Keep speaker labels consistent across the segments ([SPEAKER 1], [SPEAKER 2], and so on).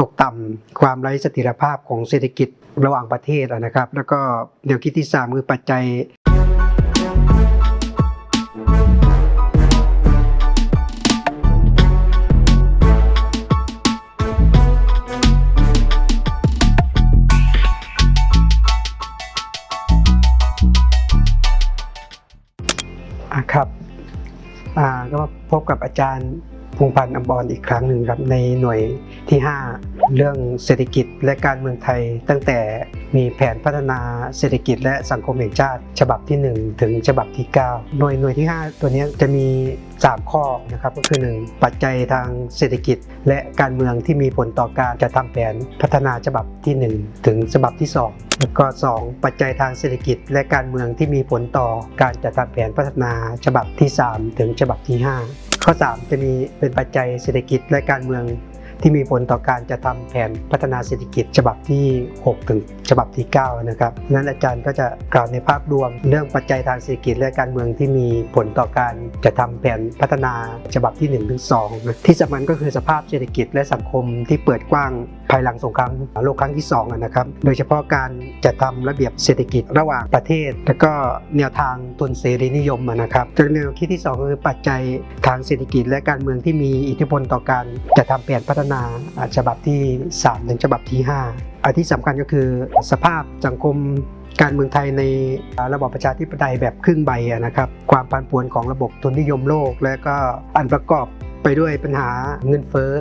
[SPEAKER 1] ตกต่ำความไร้เสถียรภาพของเศรษฐกิจระหว่างประเทศนะครับ แล้วก็แนวคิดที่ 3 คือปัจจัยอะครับอ่าก็มาพบกับอาจารย์พงพันธ์อัมรอีกครั้งหนึ่งครับในหน่วย ที่ 5 เรื่องเศรษฐกิจและการเมืองไทย ตั้งแต่มีแผนพัฒนาเศรษฐกิจและสังคมแห่งชาติ ฉบับที่ 1 ถึงฉบับที่9หน่วยหน่วยที่ 5 ตัวนี้จะมี 3 ข้อนะครับก็คือ 1 ปัจจัยทางเศรษฐกิจ และการเมืองที่มีผลต่อการจะทำแผนพัฒนาฉบับที่ 1 ถึงฉบับที่ 2แล้วก็ 2 ปัจจัยทางเศรษฐกิจและการเมืองที่มีผลต่อการจัดทำแผนพัฒนาฉบับที่ 3 ถึงฉบับที่ 5 ข้อ 3 จะมีเป็นปัจจัยเศรษฐกิจและการเมือง ที่มีผลต่อการจะทำแผนพัฒนาเศรษฐกิจฉบับที่ 6 ถึงฉบับที่ 9 นะครับนั้นอาจารย์ก็จะกล่าวในภาพรวม เรื่องปัจจัยทางเศรษฐกิจและการเมืองที่มีผลต่อการจะทำแผนพัฒนาฉบับที่1ถึง2ที่สำคัญก็คือสภาพเศรษฐกิจและสังคมที่เปิดกว้างภายหลังสงครามโลกครั้งที่2อะนะครับ โดยเฉพาะการจัดทำระเบียบเศรษฐกิจระหว่างประเทศ และก็แนวทางทุนเสรีนิยมนะครับจากแนวคิดที่ 2 คือปัจจัยทางเศรษฐกิจและการเมืองที่มีอิทธิพลต่อการจัดทำแผนพัฒนาฉบับที่ 3 ถึงฉบับที่ 5 อันที่สำคัญก็คือสภาพสังคมการเมืองไทยในระบอบประชาธิปไตยแบบครึ่งใบนะครับ ความผันผวนของระบบทุนนิยมโลก และก็อันประกอบ ไปด้วยปัญหาเงินเฟ้อ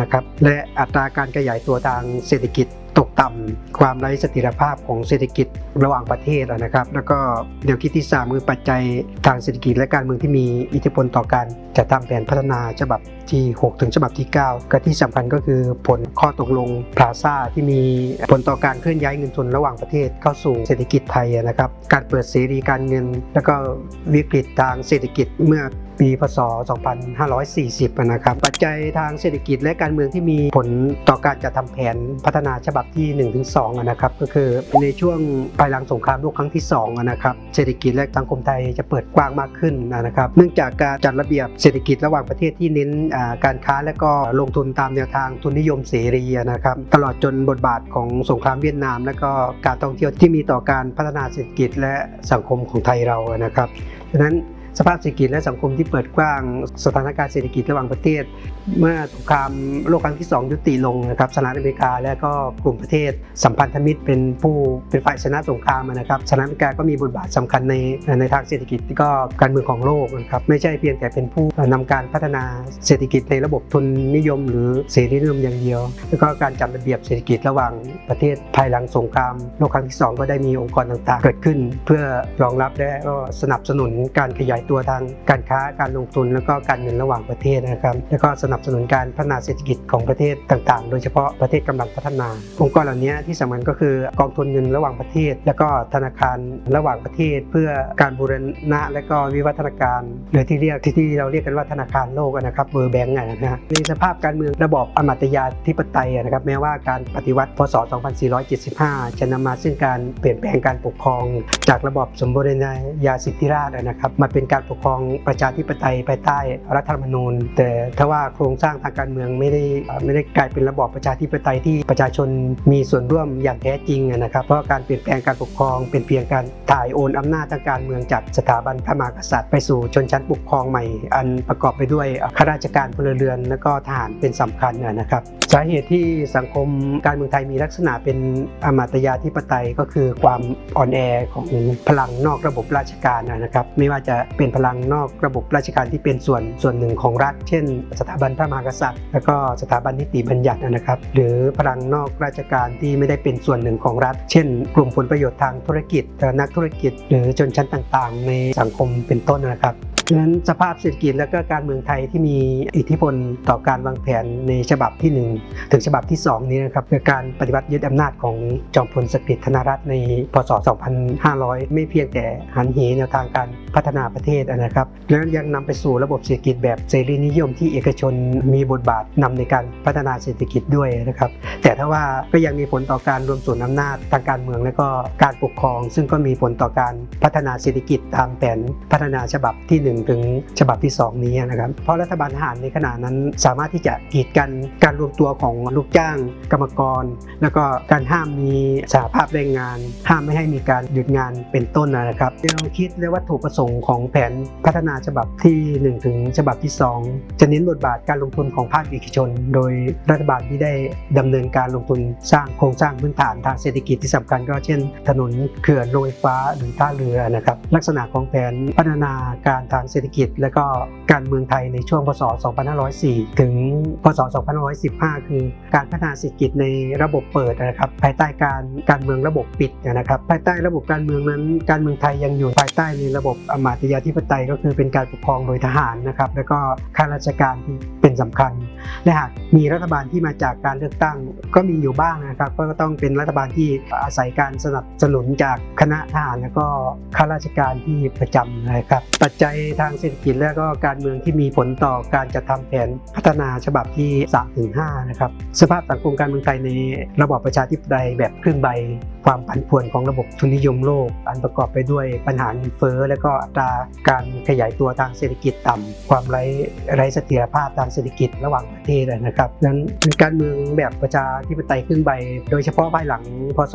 [SPEAKER 1] นะครับและอัตราการขยายตัวทางเศรษฐกิจตกต่ำความไร้เสถียรภาพของเศรษฐกิจระหว่างประเทศนะครับ แล้วก็แนวคิดที่3คือปัจจัยทางเศรษฐกิจและการเมืองที่มีอิทธิพลต่อการจัดทำแผนพัฒนาฉบับที่ 6 ถึงฉบับที่ 9 ก็ที่สำคัญก็คือผลข้อตกลงพลาซ่าที่มีผลต่อการเคลื่อนย้ายเงินทุนระหว่างประเทศเข้าสู่เศรษฐกิจไทยนะครับ การเปิดเสรีการเงิน แล้วก็วิกฤตทางเศรษฐกิจเมื่อ ปีพศ 2540 นะครับ ปัจจัยทางเศรษฐกิจและการเมืองที่มีผลต่อการจัดทำแผนพัฒนาฉบับที่ 1-2อะนะครับ ก็คือในช่วงภายหลังสงครามโลกครั้งที่2อะนะครับ เศรษฐกิจและสังคมไทยจะเปิดกว้างมากขึ้นนะครับ เนื่องจากการจัดระเบียบเศรษฐกิจระหว่างประเทศที่เน้นการค้าและก็ลงทุนตามแนวทางทุนนิยมเสรีนะครับ ตลอดจนบทบาทของสงครามเวียดนาม และก็การท่องเที่ยวที่มีต่อการพัฒนาเศรษฐกิจและสังคมของไทยเรานะครับดังนั้น สภาพเศรษฐกิจและสังคมที่เปิดกว้างสถานการณ์เศรษฐกิจระหว่างประเทศ เมื่อสงครามโลกครั้งที่ 2 ยุติลงนะครับสหรัฐอเมริกาและก็กลุ่มประเทศสัมพันธมิตรเป็นผู้เป็นฝ่ายชนะสงครามนะครับสหรัฐอเมริกาก็มีบทบาทสำคัญในในทางเศรษฐกิจก็การเมืองของโลกนะครับไม่ใช่เพียงแต่เป็นผู้นำการพัฒนาเศรษฐกิจในระบบทุนนิยม หรือเสรีนิยมอย่างเดียว แล้วก็การจัดระเบียบเศรษฐกิจระหว่างประเทศภายหลังสงครามโลกครั้งที่ 2 ก็ได้มีองค์กรต่างๆ เกิดขึ้น เพื่อรองรับและก็สนับสนุนการขยายตัวทางการค้าการลงทุน แล้วก็การเงินระหว่างประเทศนะครับแล้วก็สนับสนุนการพัฒนาเศรษฐกิจของประเทศต่างๆ โดยเฉพาะประเทศกำลังพัฒนาองค์กรเหล่านี้ที่สำคัญก็คือกองทุนเงินระหว่างประเทศ แล้วก็ธนาคารระหว่างประเทศ เพื่อการบูรณะและก็วิวัฒนาการหรือที่เรียกที่ที่เราเรียกกันว่าธนาคารโลกนะครับเบอร์แบงก์นะฮะในสภาพการเมืองระบอบอมาตยาธิปไตยนะครับแม้ว่าการปฏิวัติพศ 2475 จะนำมาซึ่งการเปลี่ยนแปลงการปกครอง จากระบอบสมบูรณาญาสิทธิราชนะครับมาเป็นการปกครองประชาธิปไตยภายใต้รัฐธรรมนูญ แต่ถ้าว่าโครงสร้างทางการเมืองไม่ได้ไม่ได้กลายเป็นระบอบประชาธิปไตยที่ประชาชนมีส่วนร่วมอย่างแท้จริงนะครับเพราะการเปลี่ยนแปลงการปกครองเป็นเพียงการถ่ายโอนอำนาจทางการเมืองจากสถาบันพระมหากษัตริย์ ไปสู่ชนชั้นปกครองใหม่ อันประกอบไปด้วยข้าราชการพลเรือน และก็ทหารเป็นสำคัญนะครับสาเหตุที่สังคมการเมืองไทยมีลักษณะเป็นอมาตยาธิปไตยก็คือความอ่อนแอของพลังนอกระบบราชการนะครับ ไม่ว่าจะเป็น็นพลังนอกระบบราชการที่เป็นส่วนส่วนหนึ่งของรัฐ เช่น สถาบันพระมหากษัตริย์ แล้วก็สถาบันนิติบัญญัตินะครับ หรือพลังนอกราชการที่ไม่ได้เป็นส่วนหนึ่งของรัฐ เช่น กลุ่มผลประโยชน์ทางธุรกิจนักธุรกิจ หรือชนชั้นต่างๆ ในสังคมเป็นต้นนะครับ ดังนั้นสภาพเศรษฐกิจและก็การเมืองไทยที่มีอิทธิพลต่อการวางแผนในฉบับที่ 1 ถึงฉบับที่ 2 นี้นะครับคือการปฏิวัติยึดอำนาจของจอมพลสฤษดิ์ธนรัตน์ในพศ 2500 ไม่เพียงแต่หันเหแนวทางการพัฒนาประเทศนะครับแล้วยังนำไปสู่ระบบเศรษฐกิจแบบเสรีนิยมที่เอกชนมีบทบาทนำในการพัฒนาเศรษฐกิจด้วยนะครับ แต่ถ้าว่าก็ยังมีผลต่อการรวมส่วนอำนาจทางการเมืองและก็การปกครอง ซึ่งก็มีผลต่อการพัฒนาเศรษฐกิจตามแผนพัฒนาฉบับที่1 ถึงฉบับที่ 2 นี้นะครับ เพราะรัฐบาลทหารในขณะนั้นสามารถที่จะกีดกันการรวมตัวของลูกจ้างกรรมกร แล้วก็การห้ามมีสหภาพแรงงาน ห้ามไม่ให้มีการหยุดงานเป็นต้นนะครับแนวคิดและวัตถุประสงค์ของแผนพัฒนาฉบับที่ 1 ถึงฉบับที่ 2 จะเน้นบทบาทการลงทุนของภาคเอกชน โดยรัฐบาลที่ได้ดำเนินการลงทุนสร้างโครงสร้างพื้นฐานทางเศรษฐกิจที่สำคัญก็เช่น ถนนเขื่อนโรงไฟฟ้าหรือท่าเรือนะครับลักษณะของแผนพัฒนาการทางเศรษฐกิจ และก็การเมืองไทยในช่วงพศ 2504 ถึงพศ 2515 คือการพัฒนาเศรษฐกิจในระบบเปิดนะครับภายใต้การการเมืองระบบปิดนะครับภายใต้ระบบการเมืองนั้น การเมืองไทยยังอยู่ภายใต้ในระบบอมาตยาธิปไตยก็คือเป็นการปกครองโดยทหารนะครับแล้วก็ข้าราชการที่เป็นสำคัญ และหากมีรัฐบาลที่มาจากการเลือกตั้งก็มีอยู่บ้างนะครับก็ต้องเป็นรัฐบาลที่อาศัยการสนับสนุนจากคณะทหารแล้วก็ข้าราชการที่ประจำนะครับปัจจัยทางเศรษฐกิจและก็การเมืองที่มีผลต่อการจัดทำแผนพัฒนาฉบับที่3-5นะครับสภาพสังคมการเมืองไทยในระบอบประชาธิปไตยแบบครึ่งใบ ความผันผวนของระบบทุนนิยมโลก อันประกอบไปด้วยปัญหาเงินเฟ้อ และก็อัตราการขยายตัวทางเศรษฐกิจต่ำความไร้ไร้เสถียรภาพทางเศรษฐกิจระหว่างประเทศนะครับนั้นการเมืองแบบประชาธิปไตยครึ่งใบโดยเฉพาะภายหลังพศ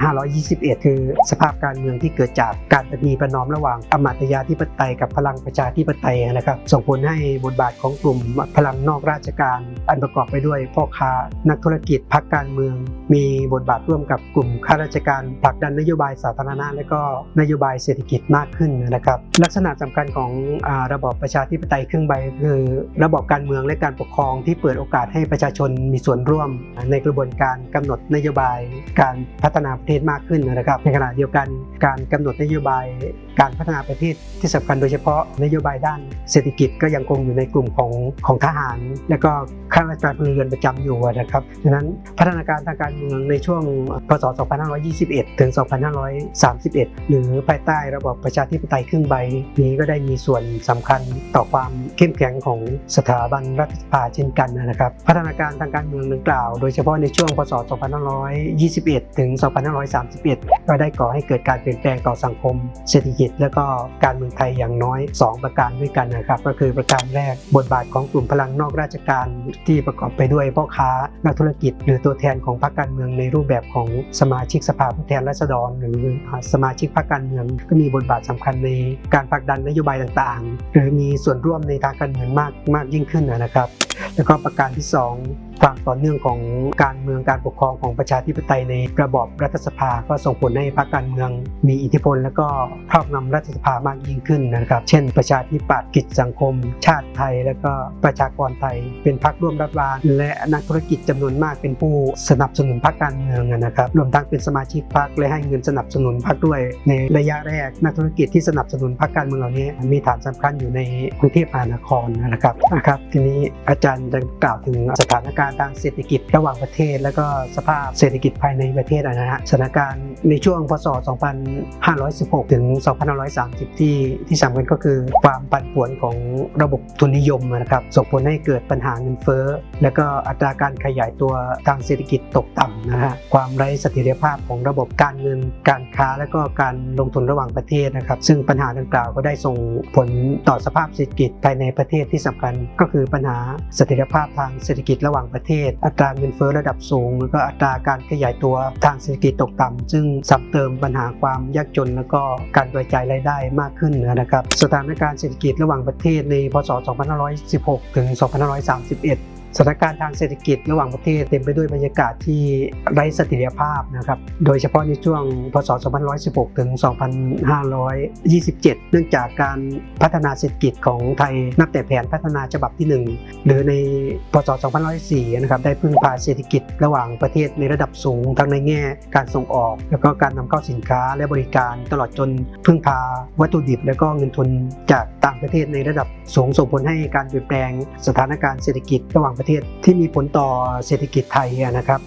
[SPEAKER 1] 2521 คือสภาพการเมืองที่เกิดจากการประนีประนอมระหว่างอมาตยาธิปไตยกับพลังประชาธิปไตยนะครับ ส่งผลให้บทบาทของกลุ่มพลังนอกราชการ อันประกอบไปด้วยพ่อค้านักธุรกิจพรรคการเมือง มีบทบาทร่วมกับกลุ่มข้าราชการผลักดันนโยบายสาธารณะ และก็นโยบายเศรษฐกิจมากขึ้นนะครับ ลักษณะสำคัญของอระบอบประชาธิปไตยครึ่งใบคือระบอบการเมืองและการปกครองที่เปิดโอกาสให้ประชาชนมีส่วนร่วม ในกระบวนการกำหนดนโยบายการพัฒนาประเทศมากขึ้นนะครับ ในขณะเดียวกันการกำหนดนโยบายการพัฒนาประเทศที่สำคัญโดยเฉพาะนโยบายด้านเศรษฐกิจก็ยังคงอยู่ในกลุ่มของของทหาร และก็ข้าราชการพลเรือนประจำอยู่นะครับดังนั้นพัฒนาการทางการเมืองในช่วงพศ2521 ถึง 2531 หรือภายใต้ระบบประชาธิปไตยครึ่งใบ นี้ก็ได้มีส่วนสำคัญต่อความเข้มแข็งของสถาบันรัฐสภาเช่นกันนะครับ พัฒนาการทางการเมืองดังกล่าว โดยเฉพาะในช่วงพศ 2521 ถึง 2531 ก็ได้ก่อให้เกิดการเปลี่ยนแปลงต่อสังคม เศรษฐกิจ และก็การเมืองไทยอย่างน้อย 2 ประการด้วยกันนะครับ ก็คือประการแรกบทบาทของกลุ่มพลังนอกราชการที่ประกอบไปด้วยพ่อค้านักธุรกิจ หรือตัวแทนของพรรคการเมืองในรูปแบบของสมาาชิกสภาผู้แทนราษฎร หรือสมาชิกพรรคการเมืองก็มีบทบาทสำคัญในการผลักดันนโยบายต่างๆ หรือมีส่วนร่วมในทางการเมืองมากมากยิ่งขึ้นนะครับ แล้วก็ประการที่ 2 ความต่อเนื่องของการเมืองการปกครองของประชาธิปไตยในระบอบรัฐสภา ก็ส่งผลให้พรรคการเมือง มีอิทธิพล และก็ครอบงำรัฐสภามากยิ่งขึ้นนะครับ เช่น ประชาธิปัตย์กิจสังคม ชาติไทย และก็ประชากรไทย เป็นพรรคร่วมรัฐบาล และนักธุรกิจจำนวนมากเป็นผู้สนับสนุนพรรคการเมืองนะครับรวมทั้งเป็นสมาชิกพรรคและให้เงินสนับสนุนพรรคด้วย ในระยะแรกนักธุรกิจที่สนับสนุนพรรคการเมืองเหล่านี้ มีฐานสำคัญอยู่ในกรุงเทพมหานครนะครับนะครับ ทีนี้อาจารย์ได้กล่าวถึงสถานการณ์ทางเศรษฐกิจระหว่างประเทศ และก็สภาพเศรษฐกิจภายในประเทศนะฮะสถานการณ์ในช่วงพศ 2516 ถึง 2530 ที่ที่สำคัญก็คือความปั่นป่วนของระบบทุนนิยมนะครับส่งผลให้เกิดปัญหาเงินเฟ้อ และก็อัตราการขยายตัวทางเศรษฐกิจตกต่ำนะฮะความไร้เสถียรภาพของระบบการเงินการค้า และก็การลงทุนระหว่างประเทศนะครับ ซึ่งปัญหาดังกล่าวก็ได้ส่งผลต่อสภาพเศรษฐกิจภายในประเทศที่สำคัญก็คือปัญหาเสถียรภาพทางเศรษฐกิจระหว่างประเทศอัตราเงินเฟ้อระดับสูง แล้วก็อัตราการขยายตัวทางเศรษฐกิจตกต่ำซึ่งซ้ำเติมปัญหาความยากจน แล้วก็การกระจายรายได้มากขึ้นนะครับ สถานการณ์เศรษฐกิจระหว่างประเทศในพศ 2516 ถึง 2531 สถานการณ์ทางเศรษฐกิจระหว่างประเทศเต็มไปด้วยบรรยากาศที่ไร้เสถียรภาพนะครับ โดยเฉพาะในช่วง พศ 2516 ถึง 2527 เนื่องจากการพัฒนาเศรษฐกิจของไทยนับแต่แผนพัฒนาฉบับที่ 1 หรือใน พศ 2504 นะครับ ได้พึ่งพาเศรษฐกิจระหว่างประเทศในระดับสูง ทั้งในแง่การส่งออก แล้วก็การนำเข้าสินค้าและบริการตลอดจนพึ่งพาวัตถุดิบ และก็เงินทุนจากต่างประเทศในระดับสูงส่งผลให้การเปลี่ยนแปลงสถานการณ์เศรษฐกิจระหว่างประเทศที่มีผลต่อเศรษฐกิจไทยนะครับ